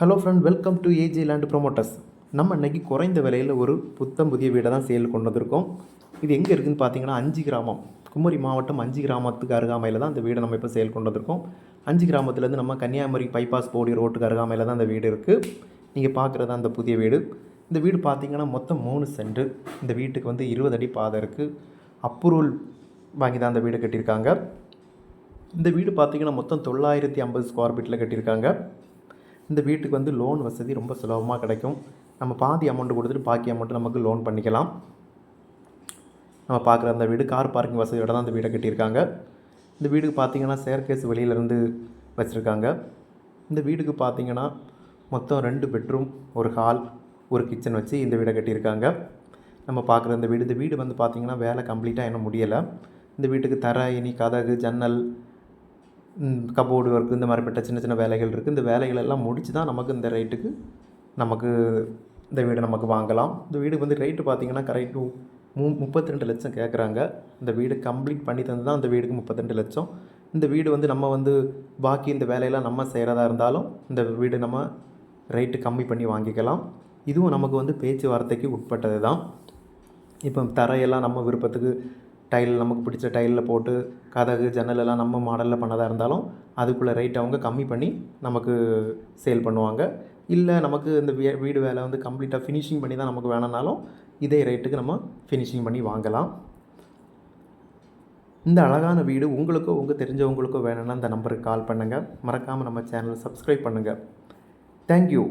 Hello friend welcome to AG land promoters நம்ம இன்றைக்கி குறைந்த விலையில் ஒரு புத்தம் புதிய வீடை தான் சேல் கொண்டு வந்திருக்கோம் இது எங்கே இருக்குதுன்னு பார்த்தீங்கன்னா அஞ்சு கிராமம். குமரி மாவட்டம் அஞ்சு கிராமத்துக்கு அருகாமையில் தான் இந்த வீடை நம்ம இப்போ சேல் கொண்டு வந்திருக்கோம் அஞ்சு கிராமத்துலேருந்து நம்ம கன்னியாகுமரி பைபாஸ் போடி ரோட்டுக்கு அருகாமையில் தான் அந்த வீடு இருக்குது நீங்கள் பார்க்குறது அந்த புதிய வீடு. இந்த வீடு பார்த்தீங்கன்னா மொத்தம் மூணு சென்ட். இந்த வீட்டுக்கு வந்து இருபது அடி பாதை இருக்குது அப்ரூவல் வாங்கி தான் அந்த வீடு கட்டியிருக்காங்க. இந்த வீடு பார்த்தீங்கன்னா மொத்தம் தொள்ளாயிரத்தி ஐம்பது ஸ்கொயர் ஃபீட்டில் கட்டியிருக்காங்க. இந்த வீட்டுக்கு வந்து லோன் வசதி ரொம்ப சுலபமாக கிடைக்கும். நம்ம பாதி அமௌண்ட் கொடுத்துட்டு பாக்கி அமௌண்ட்டு நமக்கு லோன் பண்ணிக்கலாம். நம்ம பார்க்குற அந்த வீடு கார் பார்க்கிங் வசதியோட தான் அந்த வீடை கட்டியிருக்காங்க. இந்த வீடுக்கு பார்த்தீங்கன்னா செயற்கேஸ் வெளியிலேருந்து வச்சுருக்காங்க. இந்த வீடுக்கு பார்த்தீங்கன்னா மொத்தம் ரெண்டு பெட்ரூம் ஒரு ஹால் ஒரு கிச்சன் வச்சு இந்த வீடை கட்டியிருக்காங்க. நம்ம பார்க்குற இந்த வீடு இந்த வீடு வந்து பார்த்திங்கன்னா வேலை கம்ப்ளீட்டாக இன்னும் முடியலை. இந்த வீட்டுக்கு தர இனி கதகு ஜன்னல் கபோர்டு ஒர்க்கு இந்த மாதிரிப்பட்ட சின்ன சின்ன வேலைகள் இருக்குது இந்த வேலைகள் எல்லாம் முடித்து தான் நமக்கு இந்த ரேட்டுக்கு நமக்கு இந்த வீடை நமக்கு வாங்கலாம். இந்த வீடு வந்து ரேட்டு பார்த்தீங்கன்னா கரெக்டு மு முப்பத்தி ரெண்டு லட்சம் கேட்குறாங்க இந்த வீடு கம்ப்ளீட் பண்ணி தந்து தான் அந்த வீடுக்கு முப்பத்திரெண்டு லட்சம். இந்த வீடு வந்து நம்ம வந்து பாக்கி இந்த வேலையெல்லாம் நம்ம செய்கிறதா இருந்தாலும் இந்த வீடு நம்ம ரேட்டு கம்மி பண்ணி வாங்கிக்கலாம். இதுவும் நமக்கு வந்து பேச்சுவார்த்தைக்கு உட்பட்டது தான் இப்போ தரையெல்லாம் நம்ம விருப்பத்துக்கு டைல் நமக்கு பிடிச்ச டைலில் போட்டு கதகு ஜன்னல் எல்லாம் நம்ம மாடலில் பண்ணதாக இருந்தாலும் அதுக்குள்ளே ரேட் அவங்க கம்மி பண்ணி நமக்கு சேல் பண்ணுவாங்க. இல்லை நமக்கு இந்த வீ வீடு வேலை வந்து கம்ப்ளீட்டாக ஃபினிஷிங் பண்ணி தான் நமக்கு வேணும்னாலும் இதே ரேட்டுக்கு நம்ம ஃபினிஷிங் பண்ணி வாங்கலாம். இந்த அழகான வீடு உங்களுக்கோ உங்கள் தெரிஞ்சவங்களுக்கோ வேணும்னா இந்த நம்பருக்கு கால் பண்ணுங்கள் மறக்காமல் நம்ம சேனலை சப்ஸ்கிரைப் பண்ணுங்கள் தேங்க்யூ